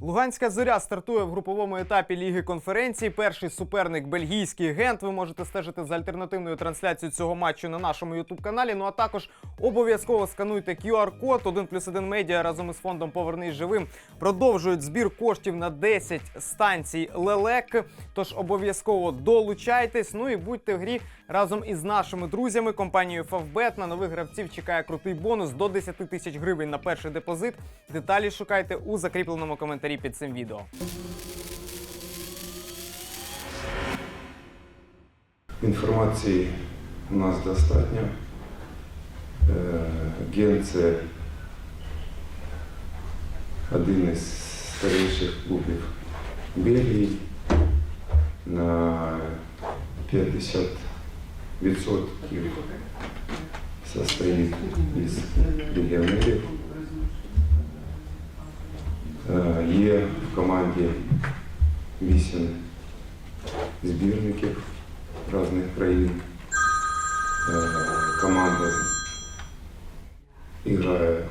Луганська зоря стартує в груповому етапі Ліги конференцій. Перший суперник бельгійський гент. Ви можете стежити за альтернативною трансляцією цього матчу на нашому ютуб каналі. Ну а також обов'язково скануйте QR-код 1 плюс 1 медіа разом із фондом Повернись живим. Продовжують збір коштів на 10 станцій лелек. Тож обов'язково долучайтесь. Ну і будьте в грі разом із нашими друзями. Компанією Favbet на нових гравців чекає крутий бонус до 10 тисяч гривень на перший депозит. Деталі шукайте у закріпленому коментарі під цим відео. Інформації у нас достатньо. Е, Ген це один із старіших клубів Бельгії. На 50% состоїть із легіонерів. Е, Є в команді вісім збірників різних країн. Е, Команда грає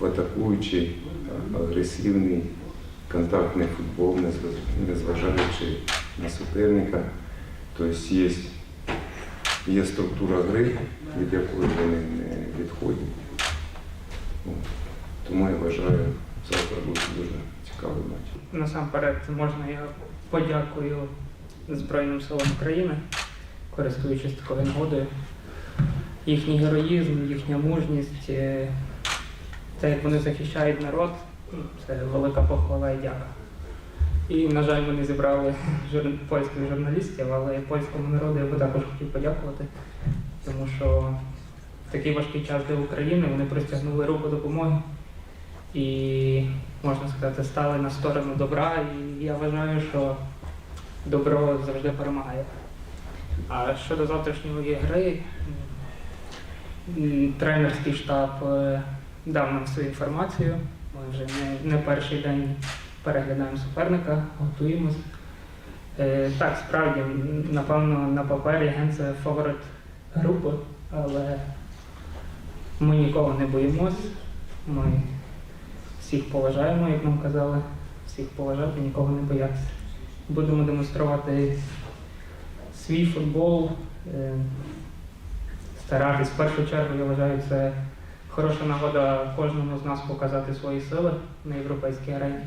в- атакуючий, агресивний, контактний футбол, незважаючи на суперника. Тобто є, є структура гри, від якої вони не відходять. Тому я вважаю, завтра буде дуже цікавий матч. Насамперед, можна я подякую Збройним силам України, користуючись такою нагодою. Їхній героїзм, їхня мужність, е, те, як вони захищають народ, це велика похвала і дяка. І, на жаль, вони зібрали жур... польських журналістів, але польському народу я би також хотів подякувати, тому що в такий важкий час для України вони простягнули руку допомоги і, можна сказати, стали на сторону добра. І я вважаю, що добро завжди перемагає. А щодо завтрашньої гри, тренерський штаб е, дав нам всю інформацію. Ми вже не, не перший день переглядаємо суперника, готуємось. Е, так, справді, напевно, на папері Ген це фаворит групи, але ми нікого не боїмось. Ми всіх поважаємо, як нам казали, всіх поважати, нікого не боятися. Будемо демонструвати свій футбол, е, старатись. В першу чергу, я вважаю, це хороша нагода кожному з нас показати свої сили на європейській арені.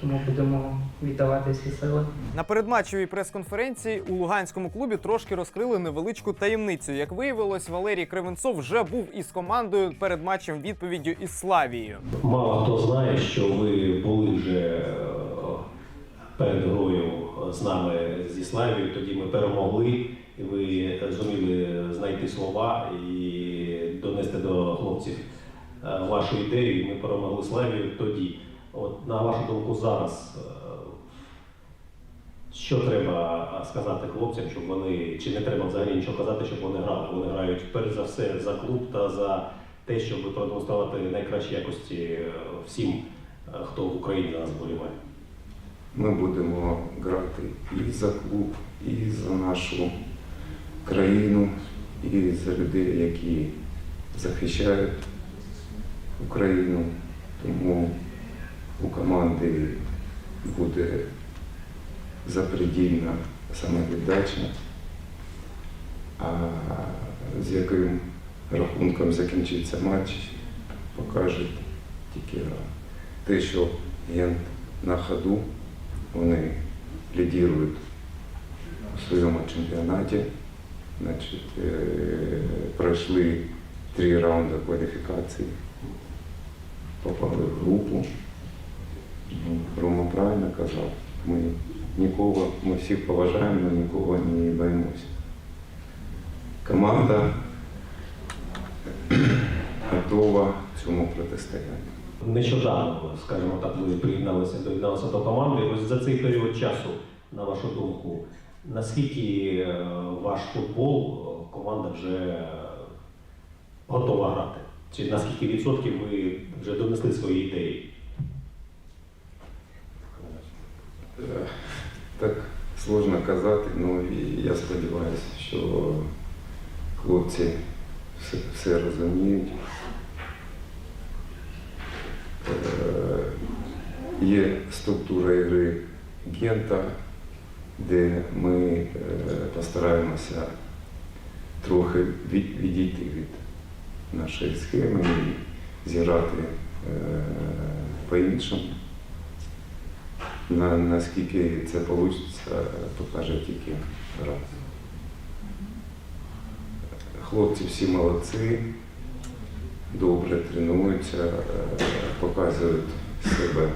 Тому будемо віддавати всі сили. На передматчевій прес-конференції у Луганському клубі трошки розкрили невеличку таємницю. Як виявилось, Валерій Кривенцов вже був із командою перед матчем відповіддю із Славією. Мало хто знає, що ви були вже е, перед грою з нами зі Славією. Тоді ми перемогли, і ви зуміли знайти слова і донести до хлопців е, вашу ідею. Ми перемогли Славію тоді. От на вашу думку, зараз е, що треба сказати хлопцям, щоб вони чи не треба взагалі нічого казати, щоб вони грали? Вони грають перш за все за клуб та за те, щоб продемонструвати найкращі якості е, всім, е, хто в Україні за нас боліває. Ми будемо грати і за клуб, і за нашу країну, і за людей, які захищають Україну. Тому у команди буде запредельна самовіддача, а з яким рахунком закінчиться матч, покаже тільки. Те, що Гент на ходу, вони лідірують у своєму чемпіонаті. Значить, е, пройшли три раунди кваліфікації, попали в групу. Ну, Рома правильно казав, ми нікого, ми всіх поважаємо, але нікого не боїмося. Команда готова цьому протистоянню. Нещодавно, скажімо так, ви приєдналися доєдналися до команди. Ось за цей період часу, на вашу думку, наскільки е, ваш футбол е, команда вже готова грати? Чи на скільки відсотків ви вже донесли свої ідеї? Е, Сложно казати, ну і я сподіваюся, що хлопці все, все розуміють. Е, Є структура ігри Гента, де ми е, постараємося трохи відійти від нашої схеми і зіграти е, по-іншому. На, наскільки це вийде, покаже тільки гра. Хлопці всі молодці, добре тренуються, показують себе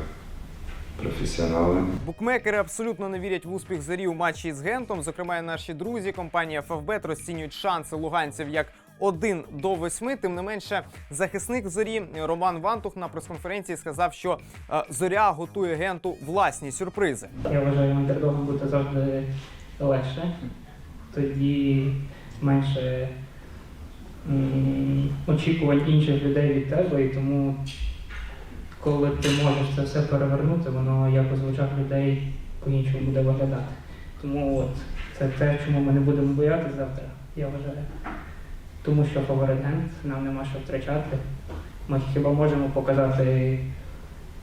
професіоналами. Букмекери абсолютно не вірять в успіх зорі у матчі з Гентом. Зокрема, наші друзі, компанія Фавбет розцінюють шанси луганців як 1 до 8. Тим не менше, захисник зорі Роман Вантух на прес-конференції сказав, що е, зоря готує генту власні сюрпризи. Я вважаю, андердогом бути завжди легше. Тоді менше очікувань інших людей від тебе, і тому, коли ти можеш це все перевернути, воно якось в очах людей по-іншому буде виглядати. Тому от це те, чому ми не будемо боятися завтра, я вважаю. Тому що фаворитент, нам нема що втрачати. Ми хіба можемо показати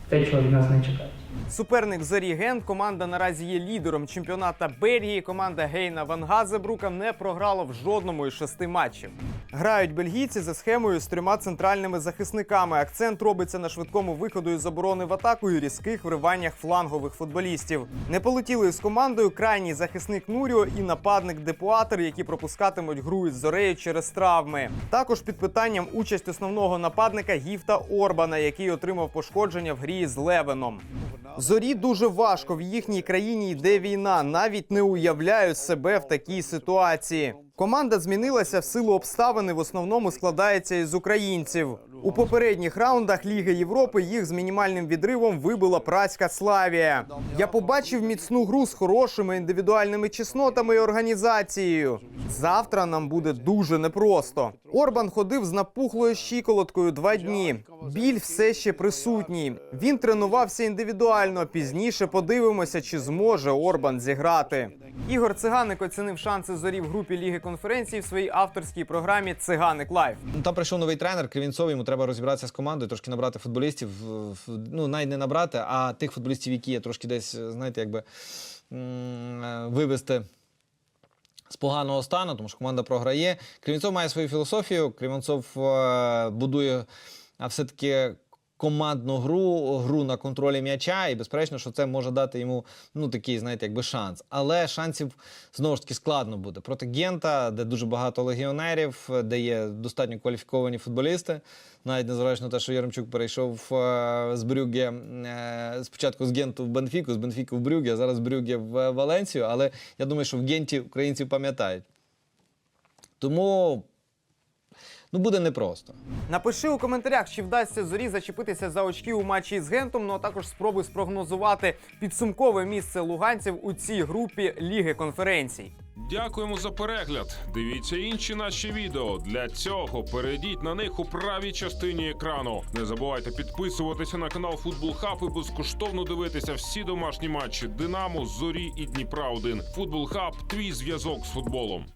те, чого від нас не чекають. Суперник зорі Ген Команда наразі є лідером чемпіоната Бельгії. Команда Гейна Ван Газебрука не програла в жодному із шести матчів. Грають бельгійці за схемою з трьома центральними захисниками. Акцент робиться на швидкому виходу із оборони в атаку і різких вриваннях флангових футболістів. Не полетіли з командою крайній захисник Нуріо і нападник Депуатер, які пропускатимуть гру із зорею через травми. Також під питанням участь основного нападника Гіфта Орбана, який отримав пошкодження в грі з Левеном. Зорі дуже важко в їхній країні йде війна. Навіть не уявляю себе в такій ситуації. Команда змінилася в силу обставин і в основному складається із українців. У попередніх раундах Ліги Європи їх з мінімальним відривом вибила працька Славія. Я побачив міцну гру з хорошими індивідуальними чеснотами і організацією. Завтра нам буде дуже непросто. Орбан ходив з напухлою щиколоткою два дні. Біль все ще присутній. Він тренувався індивідуально. Пізніше подивимося, чи зможе Орбан зіграти. Ігор Циганик оцінив шанси зорі в групі Ліги конференцій в своїй авторській програмі Циганик Лайф. Ну, Там прийшов новий тренер, Кривінцов, йому треба розібратися з командою, трошки набрати футболістів. Ну, навіть не набрати, а тих футболістів, які є, трошки десь, знаєте, якби е, вивести з поганого стану, тому що команда програє. Кривінцов має свою філософію. Кривінцов е, будує все-таки командну гру, гру на контролі м'яча, і безперечно, що це може дати йому ну такий, знаєте, якби шанс. Але шансів знову ж таки складно буде проти Гента, де дуже багато легіонерів, де є достатньо кваліфіковані футболісти. Навіть незважаючи на те, що Яремчук перейшов е, з Брюгге е, спочатку з Генту в Бенфіку, з Бенфіку в Брюгге, а зараз з Брюгге в Валенцію. Але я думаю, що в Генті українців пам'ятають. Тому ну, буде непросто. Напиши у коментарях, чи вдасться зорі зачепитися за очки у матчі з Гентом. Ну а також спробуй спрогнозувати підсумкове місце луганців у цій групі Ліги конференцій. Дякуємо за перегляд. Дивіться інші наші відео. Для цього перейдіть на них у правій частині екрану. Не забувайте підписуватися на канал Футбол Хаб і безкоштовно дивитися всі домашні матчі Динамо, Зорі і Дніпра 1 Футбол Хаб твій зв'язок з футболом.